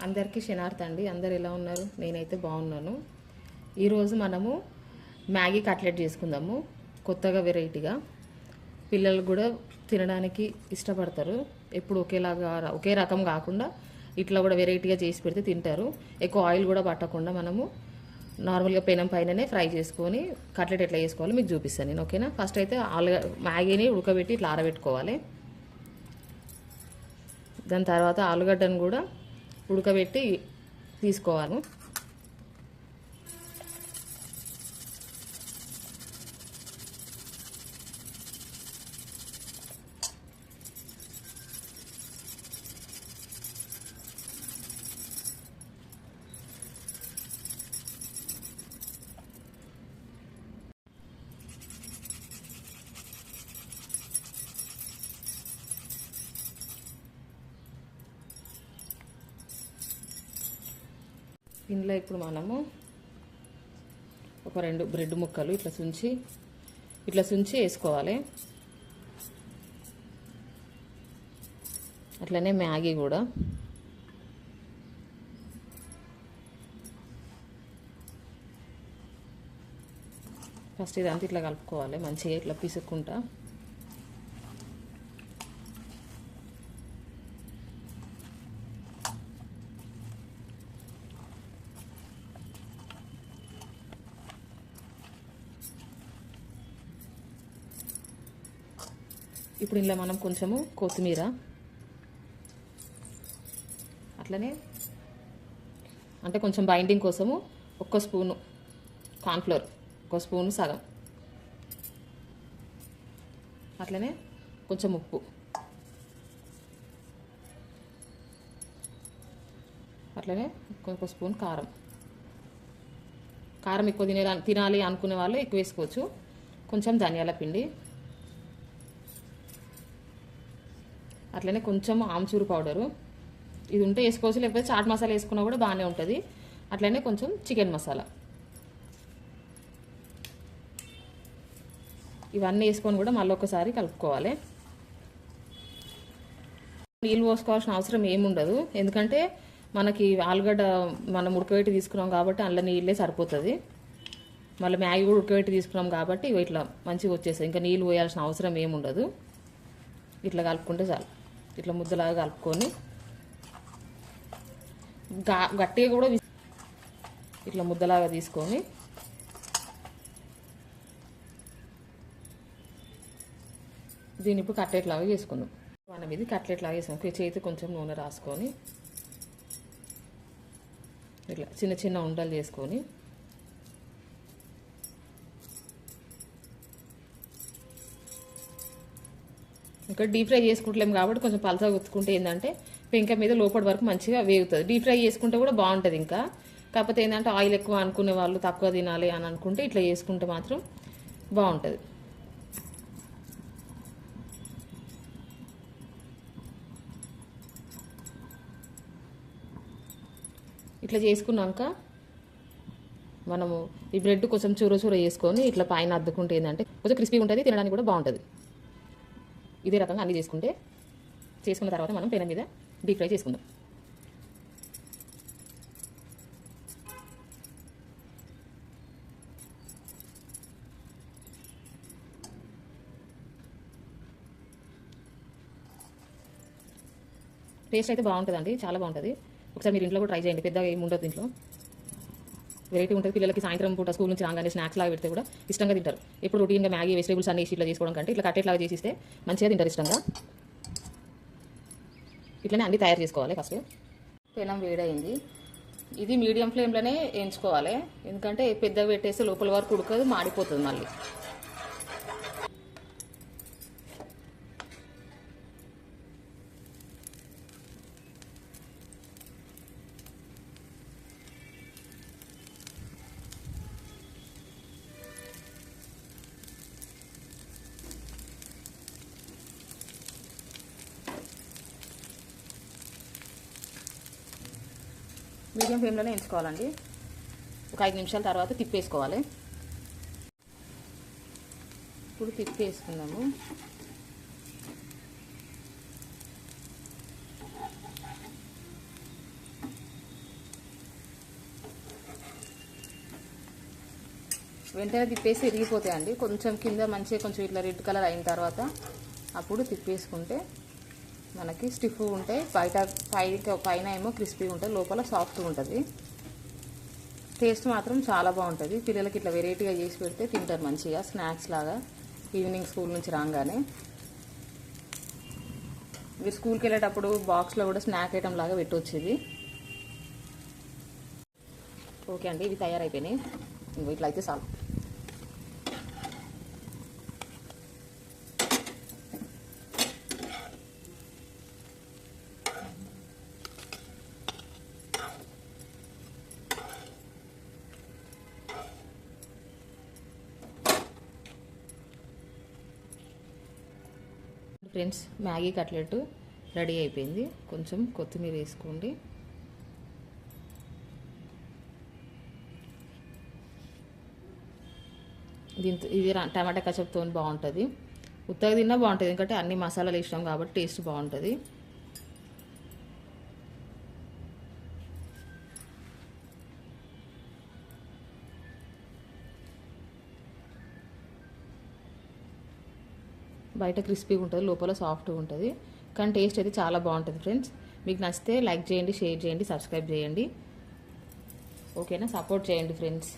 అందరికీ శనార్థ అండి. అందరు ఎలా ఉన్నారు? నేనైతే బాగున్నాను. ఈరోజు మనము మ్యాగీ కట్లెట్ చేసుకుందాము కొత్తగా వెరైటీగా. పిల్లలు కూడా తినడానికి ఇష్టపడతారు. ఎప్పుడు ఒకేలాగా ఒకే రకం కాకుండా ఇట్లా కూడా వెరైటీగా చేసి పెడితే తింటారు. ఎక్కువ ఆయిల్ కూడా పట్టకుండా మనము నార్మల్గా పెనం పైననే ఫ్రై చేసుకొని కట్లెట్ ఎట్లా చేసుకోవాలో మీకు చూపిస్తాను నేను ఓకేనా? ఫస్ట్ అయితే ఆలుగా మ్యాగీని ఉడకబెట్టి ఇట్లా ఆరబెట్టుకోవాలి. దాని తర్వాత ఆలుగడ్డను కూడా ఉడకబెట్టి తీసుకోవాలి. ఇందులో ఇప్పుడు మనము ఒక రెండు బ్రెడ్ ముక్కలు ఇట్లా సుంచి ఇట్లా సుంచి వేసుకోవాలి. అట్లనే మ్యాగీ కూడా. ఫస్ట్ ఇదంతా ఇట్లా కలుపుకోవాలి మంచిగా ఇట్లా పిసుక్కుంటా. ఇప్పుడు ఇందులో మనం కొంచెము కొత్తిమీర. అట్లనే అంటే కొంచెం బైండింగ్ కోసము ఒక్క స్పూను కార్న్ఫ్లోర్ ఒక స్పూను సగం. అట్లనే కొంచెం ఉప్పు. అట్లనే ఒక స్పూన్ కారం. కారం ఎక్కువ తినే తినాలి అనుకునే వాళ్ళు ఎక్కువ వేసుకోవచ్చు. కొంచెం ధనియాల పిండి అట్లనే కొంచెం ఆమ్చూరు పౌడరు. ఇది ఉంటే వేసుకోవచ్చు లేకపోతే చాట్ మసాలా వేసుకున్నా కూడా బాగానే ఉంటుంది. అట్లనే కొంచెం చికెన్ మసాలా. ఇవన్నీ వేసుకొని కూడా మళ్ళీ ఒకసారి కలుపుకోవాలి. నీళ్ళు పోసుకోవాల్సిన అవసరం ఏముండదు ఎందుకంటే మనకి ఆలుగడ్డ మనం ఉడకబెట్టి తీసుకున్నాం కాబట్టి అందులో నీళ్ళే సరిపోతుంది. మళ్ళీ మ్యాగీ కూడా ఉడకబెట్టి తీసుకున్నాం కాబట్టి ఇవి ఇట్లా మంచిగా వచ్చేస్తాయి ఇంకా నీళ్ళు పోయాల్సిన అవసరం ఏముండదు ఇట్లా కలుపుకుంటే చాలు. ఇట్లా ముద్దలాగా కలుపుకొని గట్టిగా కూడా ఇట్లా ముద్దలాగా తీసుకొని దీని ఇప్పుడు కట్లెట్ లాగా చేసుకుందాం. మనం ఇది కట్లెట్ లాగా చేతి కొంచెం నూనె రాసుకొని ఇట్లా చిన్న చిన్న ఉండలు చేసుకొని ఇంకా డీప్ ఫ్రై చేసుకుంటలేము కాబట్టి కొంచెం పలసగా గుర్తుకుంటే ఏంటంటే పెంక మీద లోపటి వరకు మంచిగా వేగుతుంది. డీప్ ఫ్రై చేసుకుంటే కూడా బాగుంటుంది ఇంకా. కాకపోతే ఏంటంటే ఆయిల్ ఎక్కువ అనుకునే వాళ్ళు తక్కువ తినాలి అని అనుకుంటే ఇట్లా చేసుకుంటే మాత్రం బాగుంటుంది. ఇట్లా చేసుకున్నాక మనము ఈ బ్రెడ్ కొంచెం చూర చూర చేసుకొని ఇట్లా పైన అద్దుకుంటే ఏంటంటే కొంచెం క్రిస్పీ ఉంటుంది తినడానికి కూడా బాగుంటుంది. ఇదే రకంగా అన్నీ చేసుకుంటే చేసుకున్న తర్వాత మనం పెనం మీద డీప్ ఫ్రై చేసుకుందాం. టేస్ట్ అయితే బాగుంటుందండి చాలా బాగుంటుంది. ఒకసారి మీరు ఇంట్లో కూడా ట్రై చేయండి పెద్దగా ఏమి ఉండదు దీంట్లో. వెరైటీ ఉంటుంది. పిల్లలకి సాయంత్రం పూట స్కూల్ నుంచి రాగానే స్నాక్స్ లాగా పెడితే కూడా ఇష్టంగా తింటారు. ఎప్పుడు రొటీన్గా మ్యాగీ వెజిటేబుల్స్ అన్ని ఇట్లా చేసుకోవడం కంటే ఇట్లా కట్టెట్ చేసిస్తే మంచిగా తింటారు ఇష్టంగా. ఇట్లనే అన్ని తయారు చేసుకోవాలి ఫస్ట్. పెనం వేడైంది. ఇది మీడియం ఫ్లేమ్లోనే వేయించుకోవాలి ఎందుకంటే పెద్దగా పెట్టేస్తే లోపల వరకు ఉడకదు మాడిపోతుంది మళ్ళీ. మీడియం ఫ్లేమ్లోనే వేయించుకోవాలండి ఒక ఐదు నిమిషాల తర్వాత తిప్పేసుకోవాలి. ఇప్పుడు తిప్పేసుకుందాము. వెంటనే తిప్పేసి ఎరిగిపోతాయండి కొంచెం కింద మంచిగా కొంచెం ఇట్లా రెడ్ కలర్ అయిన తర్వాత అప్పుడు తిప్పేసుకుంటే మనకి స్టిఫ్ ఉంటాయి బయట పై పైన ఏమో క్రిస్పీగా ఉంటుంది లోపల సాఫ్ట్గా ఉంటుంది. టేస్ట్ మాత్రం చాలా బాగుంటుంది. పిల్లలకి ఇట్లా వెరైటీగా చేసి పెడితే తింటారు మంచిగా స్నాక్స్ లాగా. ఈవినింగ్ స్కూల్ నుంచి రాగానే. ఇవి స్కూల్కి వెళ్ళేటప్పుడు బాక్స్లో కూడా స్నాక్ ఐటమ్ లాగా పెట్టొచ్చేది ఓకే అండి ఇవి తయారైపోయినాయి. ఇట్లా అయితే చాలు. ఫ్రెండ్స్ మ్యాగీ కట్లెట్ రెడీ అయిపోయింది. కొంచెం కొత్తిమీర వేసుకోండి. దీంతో ఇది టమాటా కచప్తో బాగుంటుంది. ఉత్తగా తిన్నా బాగుంటుంది ఎందుకంటే అన్ని మసాలాలు వేసినాం కాబట్టి టేస్ట్ బాగుంటుంది. బయట క్రిస్పీగా ఉంటుంది లోపల సాఫ్ట్గా ఉంటుంది. కానీ టేస్ట్ అయితే చాలా బాగుంటుంది ఫ్రెండ్స్ మీకు నచ్చితే లైక్ చేయండి షేర్ చేయండి సబ్స్క్రైబ్ చేయండి. ఓకేనా సపోర్ట్ చేయండి ఫ్రెండ్స్